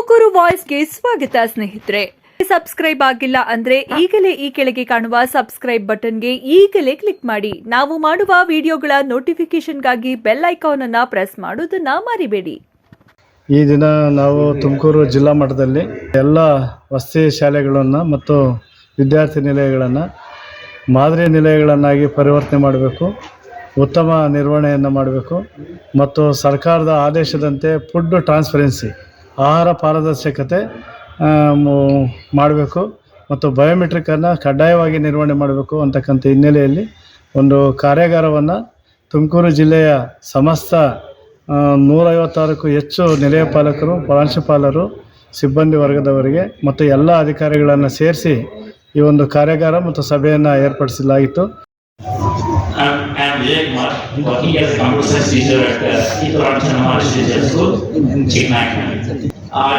ತುಮಕೂರು ವಾಯ್ಸ್ಗೆ ಸ್ವಾಗತ, ಸ್ನೇಹಿತರೆ. ಸಬ್ಸ್ಕ್ರೈಬ್ ಆಗಿಲ್ಲ ಅಂದ್ರೆ ಈಗಲೇ ಈ ಕೆಳಗೆ ಕಾಣುವ ಸಬ್ಸ್ಕ್ರೈಬ್ ಬಟನ್ಗೆ ಈಗಲೇ ಕ್ಲಿಕ್ ಮಾಡಿ. ನಾವು ಮಾಡುವ ವಿಡಿಯೋಗಳ ನೋಟಿಫಿಕೇಶನ್ಗಾಗಿ ಬೆಲ್ ಐಕಾನ್ ಅನ್ನ ಪ್ರೆಸ್ ಮಾಡೋದನ್ನ ಮರಿಬೇಡಿ. ಈ ದಿನ ನಾವು ತುಮಕೂರು ಜಿಲ್ಲಾ ಮಟ್ಟದಲ್ಲಿ ಎಲ್ಲ ವಸತಿ ಶಾಲೆಗಳನ್ನು ಮತ್ತು ವಿದ್ಯಾರ್ಥಿ ನಿಲಯಗಳನ್ನು ಮಾದರಿ ನಿಲಯಗಳನ್ನಾಗಿ ಪರಿವರ್ತನೆ ಮಾಡಬೇಕು, ಉತ್ತಮ ನಿರ್ವಹಣೆಯನ್ನು ಮಾಡಬೇಕು ಮತ್ತು ಸರ್ಕಾರದ ಆದೇಶದಂತೆ ಫುಡ್ ಟ್ರಾನ್ಸ್ಪರೆನ್ಸಿ ಆಹಾರ ಪಾರದರ್ಶಕತೆ ಮಾಡಬೇಕು ಮತ್ತು ಬಯೋಮೆಟ್ರಿಕನ್ನು ಕಡ್ಡಾಯವಾಗಿ ನಿರ್ವಹಣೆ ಮಾಡಬೇಕು ಅಂತಕ್ಕಂಥ ಹಿನ್ನೆಲೆಯಲ್ಲಿ ಒಂದು ಕಾರ್ಯಾಗಾರವನ್ನು ತುಮಕೂರು ಜಿಲ್ಲೆಯ ಸಮಸ್ತ ನೂರೈವತ್ತಾರಕ್ಕೂ ಹೆಚ್ಚು ನಿಲಯ ಪಾಲಕರು, ಪ್ರಾಂಶುಪಾಲರು, ಸಿಬ್ಬಂದಿ ವರ್ಗದವರಿಗೆ ಮತ್ತು ಎಲ್ಲ ಅಧಿಕಾರಿಗಳನ್ನು ಸೇರಿಸಿ ಈ ಒಂದು ಕಾರ್ಯಾಗಾರ ಮತ್ತು ಸಭೆಯನ್ನು ಏರ್ಪಡಿಸಲಾಗಿತ್ತು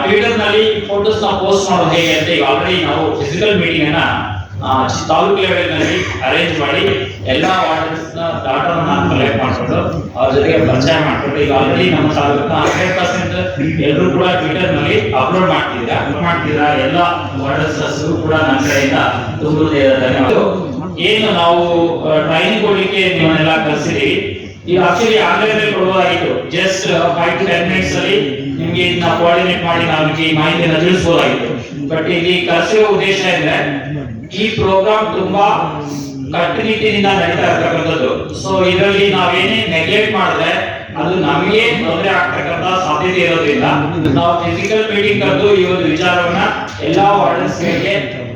ಟ್ವಿಟರ್ನಲ್ಲಿ ಫೋಟೋಸ್ನ ಪೋಸ್ಟ್ ಮಾಡೋದು ಹೇಗೆ ಅಂತ ಈಗ ಆಲ್ರೆಡಿ ನಾವು ಫಿಸಿಕಲ್ ಮೀಟಿಂಗ್ ಅನ್ನ ತಾಲೂಕು ಲೆವೆಲ್ನಲ್ಲಿ ಅರೇಂಜ್ ಮಾಡಿ ಎಲ್ಲಾ ವಾರ್ಡನ್ಸ್ನ ಡಾಟಾ ನಾನು ಕಲೆಕ್ಟ್ ಮಾಡ್ಕೊಂಡು ಅವ್ರ ಜೊತೆಗೆ ಪರಿಚಯ ಮಾಡ್ಕೊಂಡು ಈಗ ಆಲ್ರೆಡಿ ನಮ್ಮ ತಾಲೂಕಿನ ಹಂಡ್ರೆಡ್ ಪರ್ಸೆಂಟ್ ಎಲ್ಲರೂ ಕೂಡ ಟ್ವಿಟರ್ನಲ್ಲಿ ಅಪ್ಲೋಡ್ ಮಾಡ್ತಿದ್ದೀರಾ? ಅಪ್ಲೋಡ್ ಮಾಡ್ತಿದ್ದೀರಾ? ಎಲ್ಲ ವಾರ್ಡನ್ಸ್ ಕೂಡ ನನ್ನ ಕಡೆಯಿಂದ ತುಂಬ ಧನ್ಯವಾದ ಏನು ನಾವು ಟ್ರೈನಿಂಗ್ ಕೊಡ್ಲಿಕ್ಕೆ ನೀವನ್ನೆಲ್ಲ ಕಲಿಸಿದೀವಿ ಈಗ ಆಕ್ಚುಲಿ ಆನ್ಲೈನ್ ಅಲ್ಲಿ ಕೊಡಬಹುದಾಗಿತ್ತು just five to ten minutes ಅಲ್ಲಿ ನಿಮ್ಗೆ ಇದನ್ನ ಕೋಆರ್ಡಿನೇಟ್ ಮಾಡಿ ನಾವು ಈ ಮಾಹಿತಿಯನ್ನು ತಿಳಿಸಬಹುದಾಗಿತ್ತು ಬಟ್ ಇಲ್ಲಿ ಕಲಿಸಿರೋ ಉದ್ದೇಶ ಅಂದ್ರೆ ಈ ಪ್ರೋಗ್ರಾಮ್ ತುಂಬಾ ಕಟ್ಟುನಿಟ್ಟಿನಿಂದ ನಡೀತಾ ಇರ್ತಕ್ಕಂಥದ್ದು. ಸೊ ಇದರಲ್ಲಿ ನಾವೇನೇ ನೆಗ್ಲೆಕ್ಟ್ ಮಾಡಿದ್ರೆ ಅದು ನಮಗೆ ತೊಂದರೆ ಆಗ್ತಕ್ಕಂತ ಸಾಧ್ಯತೆ ಇರೋದ್ರಿಂದ, ನಾವು ಫಿಸಿಕಲ್ ಮೀಟಿಂಗ್ ಕರೆದು ಈ ಒಂದು ವಿಚಾರವನ್ನ ಎಲ್ಲಾ ವಾರ್ಡನ್ಸ್ಗಳಿಗೆ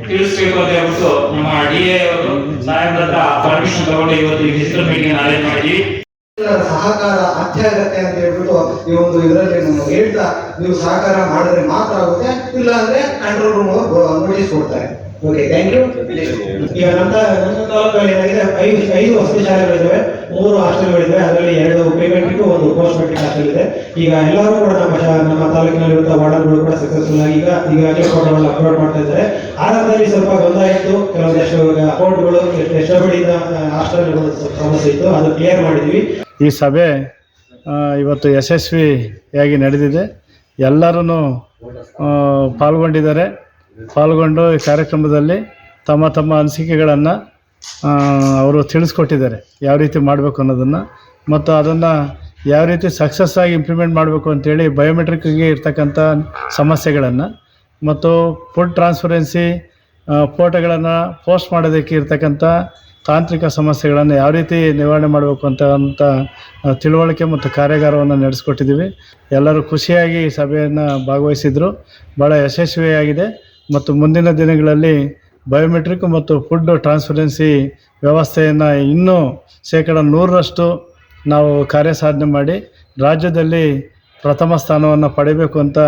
ತಿಳಿಸ್ಬೇಕು ಅಂತ ಹೇಳ್ಬಿಟ್ಟು ನಮ್ಮ ಡಿ ಎ ಅವರು ಸಾಹೇಬ್ರ ಹತ್ರ ಪರ್ಮಿಷನ್ ತಗೊಂಡು ಇವತ್ತು ಫಿಸಿಕಲ್ ಮೀಟಿಂಗ್ ಅರೇಂಜ್ ಮಾಡಿದ್ವಿ. ಸಹಕಾರ ಅತ್ಯಗತ್ಯ ಅಂತ ಹೇಳ್ಬಿಟ್ಟು ಈ ಒಂದು ಇದರಲ್ಲಿ ನಮ್ಗೆ ಹೇಳ್ತಾ ನೀವು ಸಹಕಾರ ಮಾಡಿದ್ರೆ ಮಾತ್ರ ಆಗುತ್ತೆ ಇಲ್ಲ ಅಂದ್ರೆ ಕಂಟ್ರೋಲ್ ರೂಮ್ ನೋಟಿಸ್ ಕೊಡ್ತಾರೆ. ಓಕೆ ಥ್ಯಾಂಕ್ ಯು ಈಗ ನಮ್ಮ ನಮ್ಮ ತಾಲೂಕಲ್ಲಿ ಏನಾಗಿದೆ ಐದು ಐದು ವಸತಿ ಶಾಲೆಗಳಿದ್ದಾವೆ ಹಾಸ್ಟೆಲ್ಗಳಿವೆ ಅದರಲ್ಲಿ ಎರಡು ಪೇಮೆಂಟ್ಗೂ ಒಂದು ಪೋಸ್ಟ್ ಮೆಟ್ರಿಕ್ ಹಾಸ್ಟೆಲ್ ಇದೆ ಈಗ ಎಲ್ಲರೂ ಕೂಡ ನಮ್ಮ ನಮ್ಮ ತಾಲೂಕಿನಲ್ಲಿರುವಂತಹ ವಾರ್ಡನ್ಗಳು ಕೂಡ ಸಕ್ಸಸ್ಫುಲ್ ಆಗಿ ಈಗ ಈಗಾಗಲೇ ಫೋಟೋಗಳು ಅಪ್ಲೋಡ್ ಮಾಡ್ತಾ ಇದ್ದಾರೆ. ಆರಂಭದಲ್ಲಿ ಸ್ವಲ್ಪ ಗೊಂದಲ ಇತ್ತು ಕೆಲವೊಂದಷ್ಟು ಅಕೌಂಟ್ಗಳು ಎಷ್ಟೋ ಹಾಸ್ಟೆಲ್ ಸಮಸ್ಯೆ ಇತ್ತು. ಅದು ಕ್ಲಿಯರ್ ಮಾಡಿದ್ವಿ. ಈ ಸಭೆ ಇವತ್ತು ಯಶಸ್ವಿಯಾಗಿ ನಡೆದಿದೆ. ಎಲ್ಲರೂ ಪಾಲ್ಗೊಂಡಿದ್ದಾರೆ. ಪಾಲ್ಗೊಂಡು ಈ ಕಾರ್ಯಕ್ರಮದಲ್ಲಿ ತಮ್ಮ ತಮ್ಮ ಅನಿಸಿಕೆಗಳನ್ನು ಅವರು ತಿಳಿಸ್ಕೊಟ್ಟಿದ್ದಾರೆ ಯಾವ ರೀತಿ ಮಾಡಬೇಕು ಅನ್ನೋದನ್ನು. ಮತ್ತು ಅದನ್ನು ಯಾವ ರೀತಿ ಸಕ್ಸಸ್ ಆಗಿ ಇಂಪ್ಲಿಮೆಂಟ್ ಮಾಡಬೇಕು ಅಂತೇಳಿ ಬಯೋಮೆಟ್ರಿಕ್ಗೆ ಇರ್ತಕ್ಕಂಥ ಸಮಸ್ಯೆಗಳನ್ನು. ಮತ್ತು ಫುಡ್ ಟ್ರಾನ್ಸ್ಪರೆನ್ಸಿ ಫೋಟೋಗಳನ್ನು ಪೋಸ್ಟ್ ಮಾಡೋದಕ್ಕೆ ಇರ್ತಕ್ಕಂಥ ತಾಂತ್ರಿಕ ಸಮಸ್ಯೆಗಳನ್ನು ಯಾವ ರೀತಿ ನಿವಾರಣೆ ಮಾಡಬೇಕು ಅಂತ ಅಂತ ತಿಳುವಳಿಕೆ ಮತ್ತು ಕಾರ್ಯಾಗಾರವನ್ನು ನಡೆಸ್ಕೊಟ್ಟಿದ್ದೀವಿ. ಎಲ್ಲರೂ ಖುಷಿಯಾಗಿ ಸಭೆಯನ್ನು ಭಾಗವಹಿಸಿದರು. ಭಾಳ ಯಶಸ್ವಿಯಾಗಿದೆ. ಮತ್ತು ಮುಂದಿನ ದಿನಗಳಲ್ಲಿ ಬಯೋಮೆಟ್ರಿಕ್ ಮತ್ತು ಫುಡ್ ಟ್ರಾನ್ಸ್ಪರೆನ್ಸಿ ವ್ಯವಸ್ಥೆಯನ್ನು ಇನ್ನೂ ಶೇಕಡ ನೂರರಷ್ಟು ನಾವು ಕಾರ್ಯಸಾಧನೆ ಮಾಡಿ ರಾಜ್ಯದಲ್ಲಿ ಪ್ರಥಮ ಸ್ಥಾನವನ್ನು ಪಡಿಬೇಕು ಅಂತ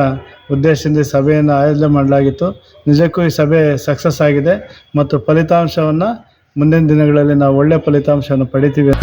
ಉದ್ದೇಶದಿಂದ ಸಭೆಯನ್ನು ಆಯೋಜನೆ ಮಾಡಲಾಗಿತ್ತು. ನಿಜಕ್ಕೂ ಈ ಸಭೆ ಸಕ್ಸಸ್ ಆಗಿದೆ ಮತ್ತು ಫಲಿತಾಂಶವನ್ನು ಮುಂದಿನ ದಿನಗಳಲ್ಲಿ ನಾವು ಒಳ್ಳೆಯ ಫಲಿತಾಂಶವನ್ನು ಪಡಿತೀವಿ